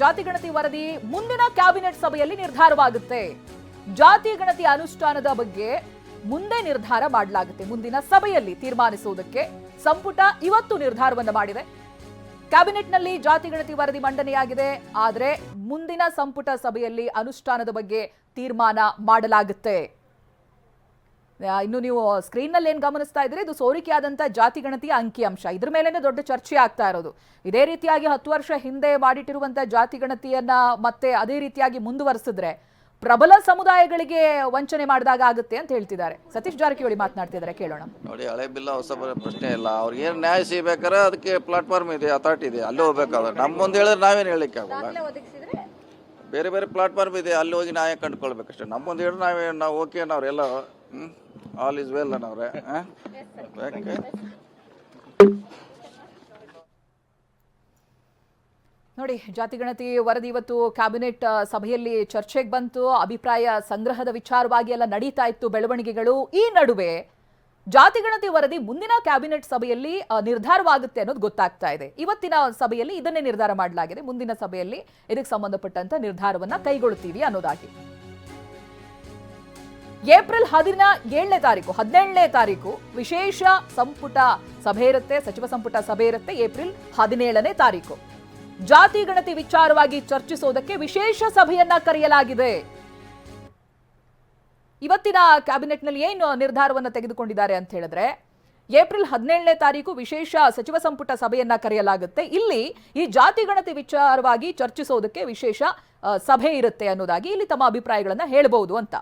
ಜಾತಿ ಗಣತಿ ವರದಿ ಮುಂದಿನ ಕ್ಯಾಬಿನೆಟ್ ಸಭೆಯಲ್ಲಿ ನಿರ್ಧಾರವಾಗುತ್ತೆ. ಜಾತಿ ಗಣತಿ ಅನುಷ್ಠಾನದ ಬಗ್ಗೆ ಮುಂದೆ ನಿರ್ಧಾರ ಮಾಡಲಾಗುತ್ತೆ. ಮುಂದಿನ ಸಭೆಯಲ್ಲಿ ತೀರ್ಮಾನಿಸುವುದಕ್ಕೆ ಸಂಪುಟ ಇವತ್ತು ನಿರ್ಧಾರವನ್ನು ಮಾಡಿದೆ. ಕ್ಯಾಬಿನೆಟ್ನಲ್ಲಿ ಜಾತಿ ಗಣತಿ ವರದಿ ಮಂಡನೆಯಾಗಿದೆ. ಆದರೆ ಮುಂದಿನ ಸಂಪುಟ ಸಭೆಯಲ್ಲಿ ಅನುಷ್ಠಾನದ ಬಗ್ಗೆ ತೀರ್ಮಾನ ಮಾಡಲಾಗುತ್ತೆ. ಇನ್ನು ನೀವು ಸ್ಕ್ರೀನ್ನಲ್ಲಿ ಏನು ಗಮನಿಸ್ತಾ ಇದ್ರೆ ಇದು ಸೋರಿಕೆಯಾದಂಥ ಜಾತಿ ಗಣತಿಯ ಅಂಕಿಅಂಶ. ಇದ್ರ ಮೇಲೇ ದೊಡ್ಡ ಚರ್ಚೆ ಆಗ್ತಾ ಇರೋದು. ಇದೇ ರೀತಿಯಾಗಿ ಹತ್ತು ವರ್ಷ ಹಿಂದೆ ಮಾಡಿಟ್ಟಿರುವಂಥ ಜಾತಿ ಗಣತಿಯನ್ನ ಮತ್ತೆ ಅದೇ ರೀತಿಯಾಗಿ ಮುಂದುವರೆಸಿದ್ರೆ ಪ್ರಬಲ ಸಮುದಾಯಗಳಿಗೆ ವಂಚನೆ ಮಾಡಿದಾಗ ಆಗುತ್ತೆ ಅಂತ ಹೇಳ್ತಿದ್ದಾರೆ. ಸತೀಶ್ ಜಾರಕಿಹೊಳಿ ಮಾತನಾಡ್ತಿದ್ದಾರೆ ಕೇಳೋಣ. ನೋಡಿ ಹಳೆ ಬಿಲ್ಲ ಹೊಸ ಪ್ರಶ್ನೆ ಇಲ್ಲ. ಅವ್ರಿಗೆ ಏನು ನ್ಯಾಯ ಸಿಗ್ಬೇಕಾದ್ರೆ ಅದಕ್ಕೆ ಪ್ಲಾಟ್ಫಾರ್ಮ್ ಇದೆ ಅಥಾರಿಟಿ ಇದೆ. ಅಲ್ಲಿ ಹೋಗ್ಬೇಕಾದ್ರೆ. ನಮ್ಮ ಮುಂದೆ ಹೇಳಿದ್ರೆ ನಾವೇನು ಹೇಳಲಿಕ್ಕೆ ಆಗಲ್ಲ ಬೇರೆ ಬೇರೆ ಪ್ಲಾಟ್ಫಾರ್ಮ್ ಇದೆ ಅಲ್ಲಿ ಹೋಗಿ ನ್ಯಾಯ ಕಂಡುಕೊಳ್ಬೇಕಷ್ಟೇ. ನಮ್ಮ ಮುಂದೆ ಹೇಳಿದ್ರೆ ನಾವೇ ನಾವು ಓಕೆ ನಾವೆಲ್ಲ ಹ್ಞೂ ಆಲ್ ಇಸ್ ವೆಲ್ ಹಾಂ ನೋಡಿ, ಜಾತಿ ಗಣತಿ ವರದಿ ಇವತ್ತು ಕ್ಯಾಬಿನೆಟ್ ಸಭೆಯಲ್ಲಿ ಚರ್ಚೆಗೆ ಬಂತು. ಅಭಿಪ್ರಾಯ ಸಂಗ್ರಹದ ವಿಚಾರವಾಗಿ ಎಲ್ಲ ನಡೀತಾ ಇತ್ತು ಬೆಳವಣಿಗೆಗಳು. ಈ ನಡುವೆ ಜಾತಿ ಗಣತಿ ವರದಿ ಮುಂದಿನ ಕ್ಯಾಬಿನೆಟ್ ಸಭೆಯಲ್ಲಿ ನಿರ್ಧಾರವಾಗುತ್ತೆ ಅನ್ನೋದು ಗೊತ್ತಾಗ್ತಾ ಇದೆ. ಇವತ್ತಿನ ಸಭೆಯಲ್ಲಿ ಇದನ್ನೇ ನಿರ್ಧಾರ ಮಾಡಲಾಗಿದೆ. ಮುಂದಿನ ಸಭೆಯಲ್ಲಿ ಇದಕ್ಕೆ ಸಂಬಂಧಪಟ್ಟಂತ ನಿರ್ಧಾರವನ್ನ ಕೈಗೊಳ್ಳುತ್ತೀವಿ ಅನ್ನೋದಾಗಿ. ಏಪ್ರಿಲ್ ಹದಿನ ಏಳನೇ ತಾರೀಕು, ಹದಿನೇಳನೇ ತಾರೀಕು ವಿಶೇಷ ಸಂಪುಟ ಸಭೆ ಇರುತ್ತೆ, ಸಚಿವ ಸಂಪುಟ ಸಭೆ ಇರುತ್ತೆ ಏಪ್ರಿಲ್ ಹದಿನೇಳನೇ ತಾರೀಕು. ಜಾತಿ, ಗಣತಿ ವಿಚಾರವಾಗಿ ಚರ್ಚಿಸೋದಕ್ಕೆ ವಿಶೇಷ ಸಭೆಯನ್ನ ಕರೆಯಲಾಗಿದೆ. ಇವತ್ತಿನ ಕ್ಯಾಬಿನೆಟ್ನಲ್ಲಿ ಏನು ನಿರ್ಧಾರವನ್ನು ತೆಗೆದುಕೊಂಡಿದ್ದಾರೆ ಅಂತ ಹೇಳಿದ್ರೆ, ಏಪ್ರಿಲ್ ಹದಿನೇಳನೇ ತಾರೀಕು ವಿಶೇಷ ಸಚಿವ ಸಂಪುಟ ಸಭೆಯನ್ನ ಕರೆಯಲಾಗುತ್ತೆ. ಇಲ್ಲಿ ಈ ಜಾತಿ, ಗಣತಿ ವಿಚಾರವಾಗಿ ಚರ್ಚಿಸೋದಕ್ಕೆ ವಿಶೇಷ ಸಭೆ ಇರುತ್ತೆ ಅನ್ನೋದಾಗಿ ಇಲ್ಲಿ ತಮ್ಮ ಅಭಿಪ್ರಾಯಗಳನ್ನ ಹೇಳಬಹುದು ಅಂತ.